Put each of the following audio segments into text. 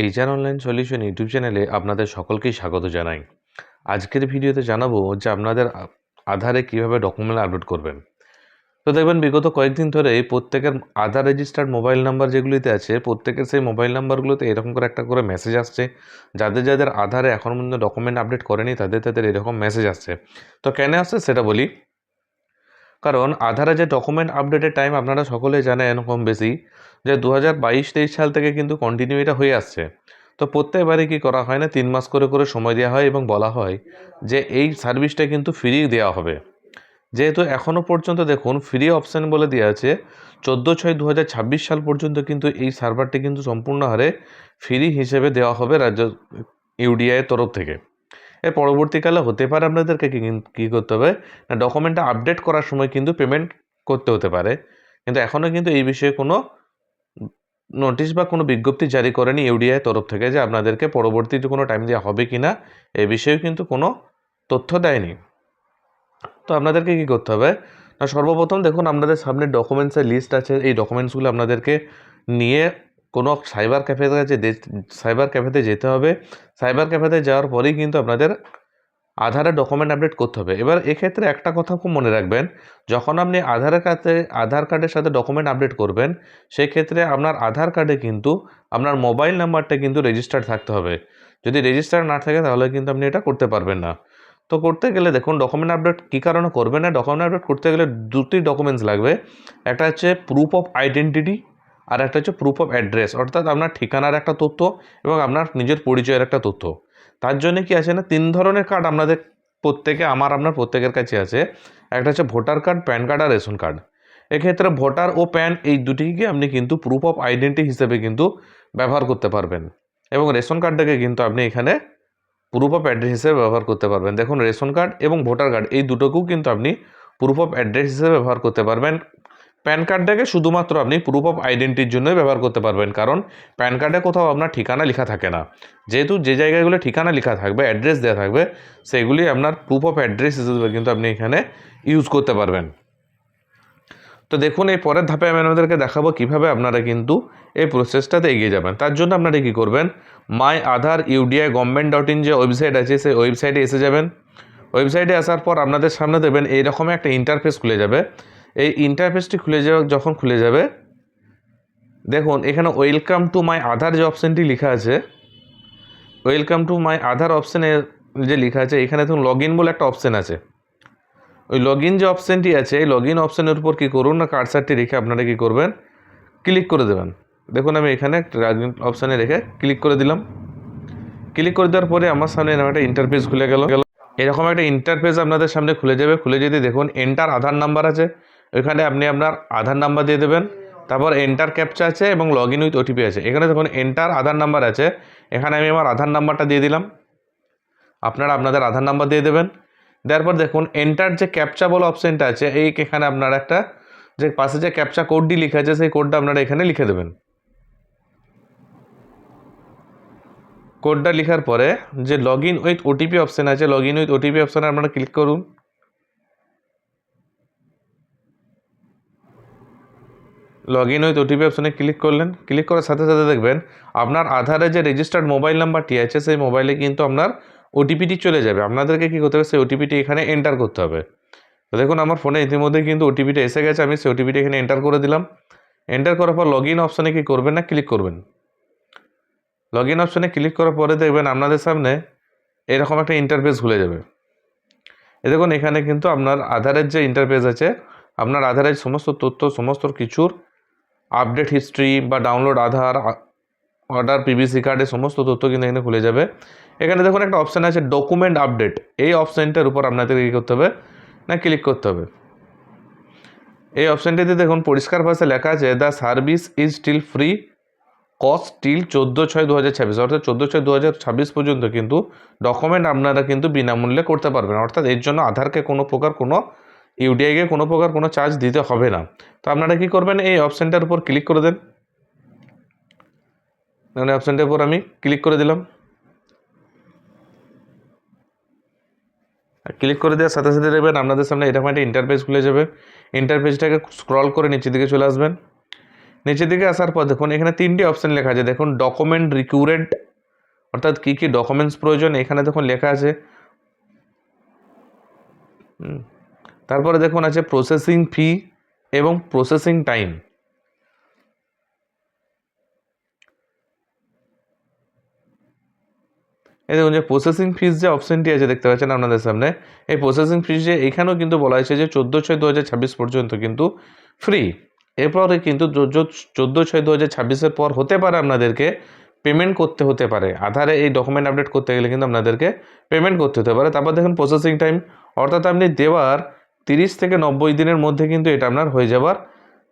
HR online solution YouTube চ্যানেলে আপনাদের সকলকেই স্বাগত জানাই। আজকের ভিডিওতে জানাব যে আপনাদের আধারে কীভাবে ডকুমেন্ট আপলোড করবেন। তো দেখবেন, বিগত কয়েকদিন ধরে প্রত্যেকের আধার রেজিস্টার্ড মোবাইল নাম্বার যেগুলিতে আছে, প্রত্যেকের সেই মোবাইল নাম্বারগুলোতে এরকম করে একটা করে মেসেজ আসছে। যাদের যাদের আধারে এখন পর্যন্ত ডকুমেন্ট আপডেট করেনি, তাদের তাদের এরকম মেসেজ আসছে। তো কেন আসছে সেটা বলি। কারণ আধারে যে ডকুমেন্ট আপডেটের টাইম আপনারা সকলে জানেন কম বেশি যে দু হাজার বাইশ তেইশ সাল থেকে কিন্তু কন্টিনিউ এটা হয়ে আসছে। তো প্রত্যেকবারে কি করা হয় না? তিন মাস করে করে সময় দেওয়া হয় এবং বলা হয় যে এই সার্ভিসটা কিন্তু ফ্রি দেওয়া হবে। যেহেতু এখনও পর্যন্ত দেখুন ফ্রি অপশান বলে দেওয়া আছে, চোদ্দ ছয় দু সাল পর্যন্ত কিন্তু এই সার্ভারটি কিন্তু সম্পূর্ণ হারে ফ্রি হিসেবে দেওয়া হবে রাজ্য ইউডিআইয়ের তরফ থেকে। এর পরবর্তীকালে হতে পারে আপনাদেরকে কী করতে হবে? না ডকুমেন্টটা আপডেট করার সময় কিন্তু পেমেন্ট করতে হতে পারে। কিন্তু এখনও কিন্তু এই বিষয়ে কোনো নোটিশ বা কোনো বিজ্ঞপ্তি জারি করেনি ইউডিআই তরফ থেকে যে আপনাদেরকে পরবর্তীতে কোনো টাইম দেওয়া হবে কি না এ বিষয়েও কিন্তু কোনো তথ্য দেয়নি। তো আপনাদেরকে কী করতে হবে? না, সর্বপ্রথম দেখুন, আপনাদের সামনে ডকুমেন্টসের লিস্ট আছে। এই ডকুমেন্টসগুলো আপনাদেরকে নিয়ে কোনো সাইবার ক্যাফের কাছে সাইবার ক্যাফেতে যেতে হবে। সাইবার ক্যাফেতে যাওয়ার পরেই কিন্তু আপনাদের আধারের ডকুমেন্ট আপডেট করতে হবে। এবার এক্ষেত্রে একটা কথা খুব মনে রাখবেন, যখন আপনি আধারের কাছে, আধার কার্ডের সাথে ডকুমেন্ট আপডেট করবেন, সেক্ষেত্রে আপনার আধার কার্ডে কিন্তু আপনার মোবাইল নাম্বারটা কিন্তু রেজিস্টার্ড থাকতে হবে। যদি রেজিস্টার না থাকে তাহলে কিন্তু আপনি এটা করতে পারবেন না। তো করতে গেলে দেখুন ডকুমেন্ট আপডেট কী কারণে করবেন না? ডকুমেন্ট আপডেট করতে গেলে দুটি ডকুমেন্টস লাগবে। একটা হচ্ছে প্রুফ অফ আইডেন্টিটি আর একটা হচ্ছে প্রুফ অফ অ্যাড্রেস অর্থাৎ আপনার ঠিকানার একটা তথ্য এবং আপনার নিজের পরিচয়ের একটা তথ্য। তার জন্য কি আছে না, তিন ধরনের কার্ড আপনাদের প্রত্যেকে, আমার, আপনার প্রত্যেকের কাছে আছে। একটা হচ্ছে ভোটার কার্ড প্যান কার্ড আর রেশন কার্ড এক্ষেত্রে ভোটার ও প্যান এই দুটিকে আপনি কিন্তু প্রুফ অফ আইডেন্টি হিসেবে কিন্তু ব্যবহার করতে পারবেন। এবং রেশন কার্ডটাকে কিন্তু আপনি এখানে প্রুফ অফ অ্যাড্রেস হিসেবে ব্যবহার করতে পারবেন। দেখুন রেশন কার্ড এবং ভোটার কার্ড এই দুটোকেও কিন্তু আপনি প্রুফ অফ অ্যাড্রেস হিসেবে ব্যবহার করতে পারবেন। প্যান কার্ডটাকে শুধুমাত্র আপনি প্রুফ অফ আইডেন্টিটির জন্যই ব্যবহার করতে পারবেন, কারণ প্যান কার্ডে কোথাও আপনার ঠিকানা লেখা থাকে না। যেহেতু যে জায়গাগুলো ঠিকানা লেখা থাকবে অ্যাড্রেস দেওয়া থাকবে, সেগুলি আপনার প্রুফ অফ অ্যাড্রেস হিসেবে কিন্তু আপনি এখানে ইউজ করতে পারবেন। তো দেখুন, এই পরের ধাপে আমি আপনাদেরকে দেখাবো কীভাবে আপনারা কিন্তু এই প্রসেসটাতে এগিয়ে যাবেন। তার জন্য আপনারা কী করবেন my Aadhaar UIDAI government dot in যে ওয়েবসাইট আছে, সেই ওয়েবসাইটে এসে যাবেন। ওয়েবসাইটে আসার পর আপনাদের সামনে দেবেন এইরকম একটা ইন্টারফেস খুলে যাবে। এই ইন্টারফেসটি খুলে যাওয়া যখন খুলে যাবে, দেখুন, এখানে ওয়েলকাম টু মাই আধার যে অপশানটি লেখা আছে ওয়েলকাম টু মাই আধার অপশানে যে লেখা আছে, এখানে দেখুন লগ ইন বলে একটা অপশান আছে। ওই লগ ইন যে অপশানটি আছে, এই লগ ইন অপশানের উপর কী করুন না কার্সারটি রেখে আপনারা কী করবেন ক্লিক করে দেবেন। দেখুন, আমি এখানে লগ ইন অপশানে রেখে ক্লিক করে দিলাম। ক্লিক করে দেওয়ার পরে আমার সামনে এরকম একটা ইন্টারফেস খুলে গেল। এরকম একটা ইন্টারফেস আপনাদের সামনে খুলে যাবে। খুলে যদি দেখুন এন্টার আধার নাম্বার আছে। ওইখানে আপনি আপনার আধার নাম্বার দিয়ে দেবেন, তারপর এন্টার ক্যাপচা আছে এবং লগ ইন উইথ ওটিপি আছে। এখানে দেখুন এন্টার আধার নাম্বার আছে। এখানে আমি আমার আধার নাম্বারটা দিয়ে দিলাম। আপনারা আপনাদের আধার নাম্বার দিয়ে দেবেন। দেওয়ার পর দেখুন এন্টার যে ক্যাপচা বলে অপশানটা আছে, এই এখানে আপনারা একটা যে পাশে যে ক্যাপচা কোডটি লিখে আছে, সেই কোডটা আপনারা এখানে লিখে দেবেন। কোডটা লেখার পরে যে log in with OTP option আছে লগ ইন উইথ ওটিপি অপশানে আপনারা ক্লিক করুন। লগ ইন উইথ ওটিপি অপশানে ক্লিক করলেন। ক্লিক করার সাথে সাথে দেখবেন, আপনার আধারে যে রেজিস্টার্ড মোবাইল নাম্বারটি আছে সেই মোবাইলে কিন্তু আপনার ওটিপিটি চলে যাবে। আপনাদেরকে কী করতে হবে? সেই ওটিপিটি এখানে এন্টার করতে হবে। তো দেখুন, আমার ফোনে ইতিমধ্যে কিন্তু ওটিপিটা এসে গেছে। আমি সেই ওটিপিটি এখানে এন্টার করে দিলাম। এন্টার করার পর লগ ইন অপশানে কী করবেন না ক্লিক করবেন। লগ ইন অপশানে ক্লিক করার পরে দেখবেন আপনাদের সামনে এরকম একটা ইন্টারফেস খুলে যাবে। এ দেখুন, এখানে কিন্তু আপনার আধারের যে ইন্টারফেস আছে, আপনার আধারের সমস্ত তথ্য, সমস্ত কিছুর আপডেট হিস্ট্রি বা ডাউনলোড আধার অর্ডার, পিভিসি কার্ডের সমস্ত তথ্য কিন্তু এখানে খুলে যাবে। এখানে দেখুন একটা অপশান আছে ডকুমেন্ট আপডেট এই অপশানটার উপর আপনাদের কী করতে হবে? না ক্লিক করতে হবে। এই অপশানটিতে দেখুন পরিষ্কার ভাষায় লেখা আছে the service is still free cost still চোদ্দ ছয় দু হাজার ছাব্বিশ। অর্থাৎ চোদ্দ ছয় দু হাজার ছাব্বিশ পর্যন্ত কিন্তু ডকুমেন্ট আপনারা কিন্তু বিনামূল্যে করতে পারবেন। অর্থাৎ এর জন্য আধারকে কোনো প্রকার কোনো ইউডিআইকে কোনো প্রকার কোনো চার্জ দিতে হবে না। তো আপনারা কি করবেন? এই অপশানটার উপর ক্লিক করে দেন। মানে অপশানটার উপর আমি ক্লিক করে দিলাম। ক্লিক করে দেওয়ার সাথে সাথে দেখবেন আপনাদের সামনে এরকম একটা ইন্টারফেস খুলে যাবে। ইন্টারফেসটাকে স্ক্রল করে নিচের দিকে চলে আসবেন। নিচের দিকে আসার পর দেখুন এখানে তিনটি অপশান লেখা আছে। দেখুন ডকুমেন্ট রিকিউরেন্ট অর্থাৎ কী কী ডকুমেন্টস প্রয়োজন, এখানে দেখুন লেখা আছে। হুম। তারপরে দেখুন আছে প্রসেসিং ফি এবং প্রসেসিং টাইম এই দেখুন যে প্রসেসিং ফিস যে অপশনটি আছে দেখতে পাচ্ছেন আপনাদের সামনে, এই প্রসেসিং ফিস যে এখানেও কিন্তু বলা হয়েছে যে চোদ্দ ছয় দু পর্যন্ত কিন্তু ফ্রি এরপরে কিন্তু চোদ্দ ছয় দু হাজার পর হতে পারে আপনাদেরকে পেমেন্ট করতে হতে পারে। আধারে এই ডকুমেন্ট আপডেট করতে গেলে কিন্তু আপনাদেরকে পেমেন্ট করতে হতে পারে। তারপর দেখুন প্রসেসিং টাইম অর্থাৎ আপনি দেওয়ার তিরিশ থেকে নব্বই দিনের মধ্যে কিন্তু এটা আপনার হয়ে যাবার,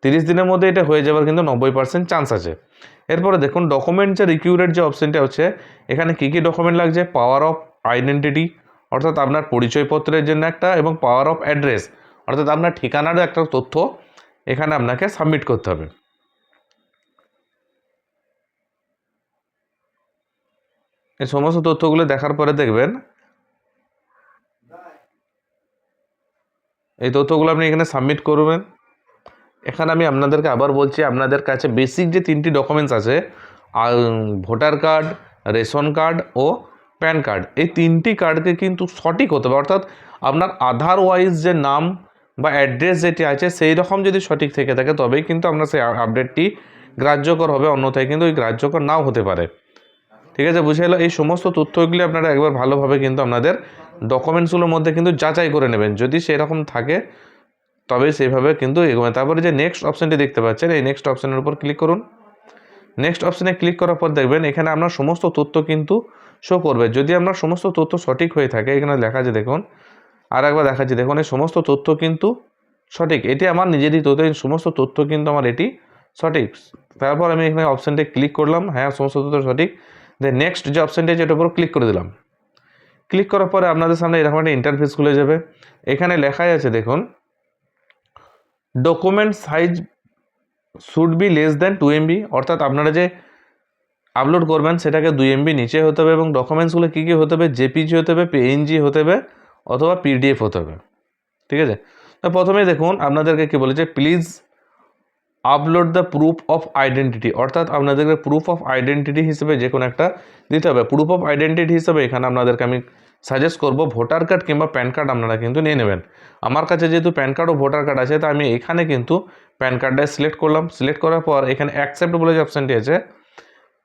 তিরিশ দিনের মধ্যে এটা হয়ে যাবার কিন্তু নব্বই পার্সেন্ট চান্স আছে। এরপরে দেখুন ডকুমেন্ট যে রিকিউরেট যে অপশনটা হচ্ছে, এখানে কী কী ডকুমেন্ট লাগছে? পাওয়ার অফ আইডেন্টিটি অর্থাৎ আপনার পরিচয়পত্রের জন্য একটা এবং পাওয়ার অফ অ্যাড্রেস অর্থাৎ আপনার ঠিকানারও একটা তথ্য এখানে আপনাকে সাবমিট করতে হবে। এই সমস্ত তথ্যগুলো দেখার পরে দেখবেন এই তথ্যগুলো আপনি এখানে সাবমিট করবেন। এখানে আমি আপনাদেরকে আবার বলছি, আপনাদের কাছে বেসিক যে তিনটি ডকুমেন্টস আছে ভোটার কার্ড রেশন কার্ড ও প্যান কার্ড এই তিনটি কার্ডকে কিন্তু সঠিক হতে হবে। অর্থাৎ আপনার আধার ওয়াইজ যে নাম বা অ্যাড্রেস যেটি আছে সেই রকম যদি সঠিক থেকে থাকে, তবেই কিন্তু আপনার সেই আপডেটটি গ্রাহ্যকর হবে। অন্যথায় কিন্তু ওই গ্রাহ্যকর নাও হতে পারে। ঠিক আছে, বুঝে এই সমস্ত তথ্যগুলি আপনারা একবার ভালোভাবে কিন্তু আপনাদের ডকুমেন্টসগুলোর মধ্যে কিন্তু যাচাই করে নেবেন। যদি সেরকম থাকে, তবে সেভাবে কিন্তু এগোবেন তারপরে যে নেক্সট অপশানটি দেখতে পাচ্ছেন, এই নেক্সট অপশানের উপর ক্লিক করুন। নেক্সট অপশানে ক্লিক করার পর দেখবেন এখানে আপনার সমস্ত তথ্য কিন্তু শো করবে। যদি আপনার সমস্ত তথ্য সঠিক হয়ে থাকে, এখানে লেখা আছে দেখুন আর একবার দেখাচ্ছি, দেখুন, এই সমস্ত তথ্য কিন্তু সঠিক। এটি আমার নিজেরই তথ্য সমস্ত তথ্য কিন্তু আমার এটি সঠিক। তারপর আমি এখানে অপশানটি ক্লিক করলাম। হ্যাঁ সমস্ত তথ্য সঠিক। দেন নেক্সট যে অপশানটি আছে, এটার উপর ক্লিক করে দিলাম। ক্লিক করার পরে আপনাদের সামনে এরকম একটা ইন্টারফেস খুলে যাবে। এখানে লেখাই আছে, দেখুন document size should be less than two MB অর্থাৎ আপনারা যে আপলোড করবেন সেটাকে দুই এমবি নিচে হতে হবে এবং ডকুমেন্টসগুলো কী কী হতে হবে? জেপিজি হতে হবে পিএনজি হতে হবে, অথবা পিডিএফ হতে হবে। ঠিক আছে? তো প্রথমেই দেখুন, আপনাদেরকে কী বলেছে please upload the proof of identity অর্থাৎ আপনাদেরকে প্রুফ অফ আইডেন্টিটি হিসেবে যে কোনো একটা দিতে হবে। প্রুফ অফ আইডেন্টিটি হিসেবে এখানে আপনাদেরকে আমি সাজেস্ট করব ভোটার কার্ড কিংবা প্যান কার্ড আপনারা কিন্তু নিয়ে নেবেন। আমার কাছে যেহেতু প্যান কার্ড ও ভোটার কার্ড আছে, তো আমি এখানে কিন্তু প্যান কার্ডটা সিলেক্ট করলাম। সিলেক্ট করার পর এখানে অ্যাকসেপ্ট বলে যে অপশানটি আছে,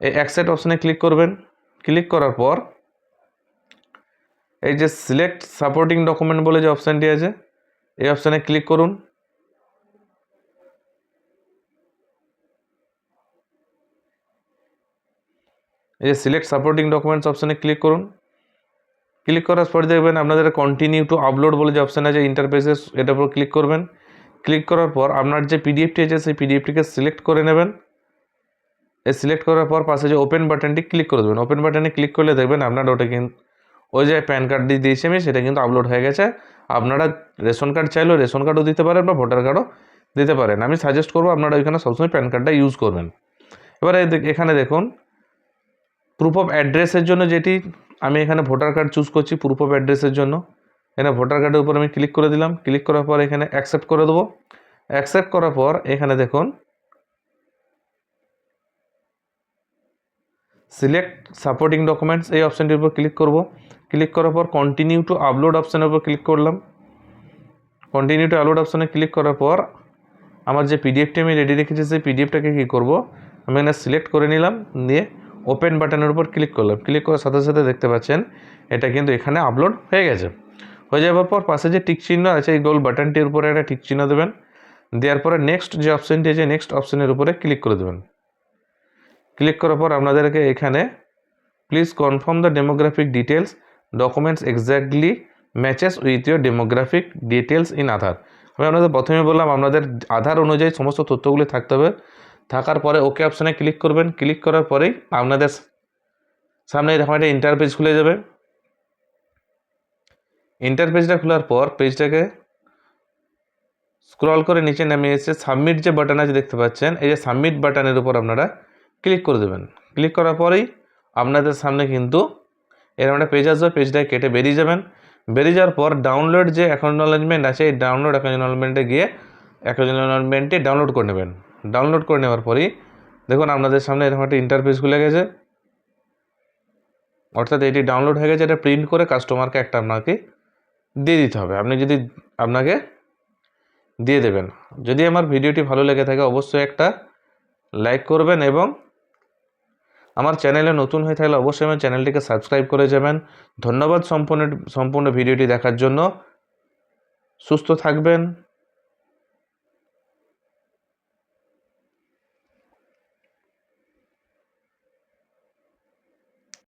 এই অ্যাকসেপ্ট অপশানে ক্লিক করবেন। ক্লিক করার পর এই যে সিলেক্ট সাপোর্টিং ডকুমেন্ট বলে যে অপশানটি আছে, এই অপশানে ক্লিক করুন। এই যে সিলেক্ট সাপোর্টিং ডকুমেন্টস অপশানে ক্লিক করুন। ক্লিক করার পর দেখবেন আপনাদের কন্টিনিউ টু আপলোড বলে যে অপশান আছে ইন্টারফেসে এটার উপর ক্লিক করবেন। ক্লিক করার পর আপনার যে পিডিএফটি আছে, সেই পিডিএফটিকে সিলেক্ট করে নেবেন। এই সিলেক্ট করার পর পাশে যে ওপেন বাটনটি ক্লিক করে দেবেন। ওপেন বাটনে ক্লিক করলে দেখবেন আপনার ওটা কিন্তু ওই যে প্যান কার্ডটি দিয়েছি আমি, সেটা কিন্তু আপলোড হয়ে গেছে। আপনারা রেশন কার্ড চাইলেও রেশন কার্ডও দিতে পারেন বা ভোটার কার্ডও দিতে পারেন। আমি সাজেস্ট করব আপনারা ওইখানে সবসময় প্যান কার্ডটা ইউজ করবেন। এবারে এখানে দেখুন প্রুফ অফ অ্যাড্রেসের জন্য যেটি আমি এখানে ভোটার কার্ড চুজ করছি প্রুফ অফ অ্যাড্রেসের জন্য। এখানে ভোটার কার্ডের উপর আমি ক্লিক করে দিলাম। ক্লিক করার পর এখানে অ্যাকসেপ্ট করে দেবো। অ্যাকসেপ্ট করার পর এখানে দেখুন সিলেক্ট সাপোর্টিং ডকুমেন্টস এই অপশানটির উপর ক্লিক করব। ক্লিক করার পর কন্টিনিউ টু আপলোড অপশানের উপর ক্লিক করলাম। কন্টিনিউ টু আপলোড অপশানে ক্লিক করার পর আমার যে পিডিএফটি আমি রেডি রেখেছি, সেই পিডিএফটাকে কী করব? আমি এখানে সিলেক্ট করে নিলাম। দিয়ে ওপেন বাটনের উপর ক্লিক করলাম। ক্লিক করার সাথে সাথে দেখতে পাচ্ছেন, এটা কিন্তু এখানে আপলোড হয়ে গেছে। হয়ে যাওয়ার পর পাশে যে টিক চিহ্ন আছে, এই গোল বাটনটির উপরে একটা টিক চিহ্ন দেবেন। দেওয়ার পরে নেক্সট যে অপশানটি আছে নেক্সট অপশানের উপরে ক্লিক করে দেবেন। ক্লিক করার পর আপনাদেরকে এখানে please confirm the demographic details documents exactly matches with your demographic details in Aadhaar আমি আপনাদের প্রথমে বললাম, আপনাদের আধার অনুযায়ী সমস্ত তথ্যগুলি থাকতে হবে। থাকার পরে ওকে অপশানে ক্লিক করবেন। ক্লিক করার পরেই আপনাদের সামনে এরকম একটা ইন্টারপেজ খুলে যাবে। ইন্টারপেজটা খোলার পর পেজটাকে স্ক্রল করে নিচে নেমে এসে সাবমিট যে বাটন আছে দেখতে পাচ্ছেন, এই যে সাবমিট বাটনের উপর আপনারা ক্লিক করে দেবেন। ক্লিক করার পরেই আপনাদের সামনে কিন্তু এরকম একটা পেজ আসবে পেজটাকে কেটে বেরিয়ে যাবেন। বেরিয়ে যাওয়ার পর ডাউনলোড যে অ্যাকনোলেজমেন্ট আছে, এই ডাউনলোড অ্যাকনোলেজমেন্টে গিয়ে অ্যাকনোলেজমেন্টটি ডাউনলোড করে নেবেন। ডাউনলোড করে নেওয়ার পরই দেখুন আপনাদের সামনে এরকম একটা ইন্টারফেস খুলে গেছে। অর্থাৎ এটি ডাউনলোড হয়ে গেছে, এটা প্রিন্ট করে কাস্টমারকে একটা আপনাকে দিয়ে দিতে হবে। আপনি যদি আপনাকে দিয়ে দেবেন। যদি আমার ভিডিওটি ভালো লেগে থাকে, অবশ্যই একটা লাইক করবেন এবং আমার চ্যানেলে নতুন হয়ে থাকলে অবশ্যই আমার চ্যানেলটিকে সাবস্ক্রাইব করে যাবেন। ধন্যবাদ সম্পূর্ণ সম্পূর্ণ ভিডিওটি দেখার জন্য। সুস্থ থাকবেন।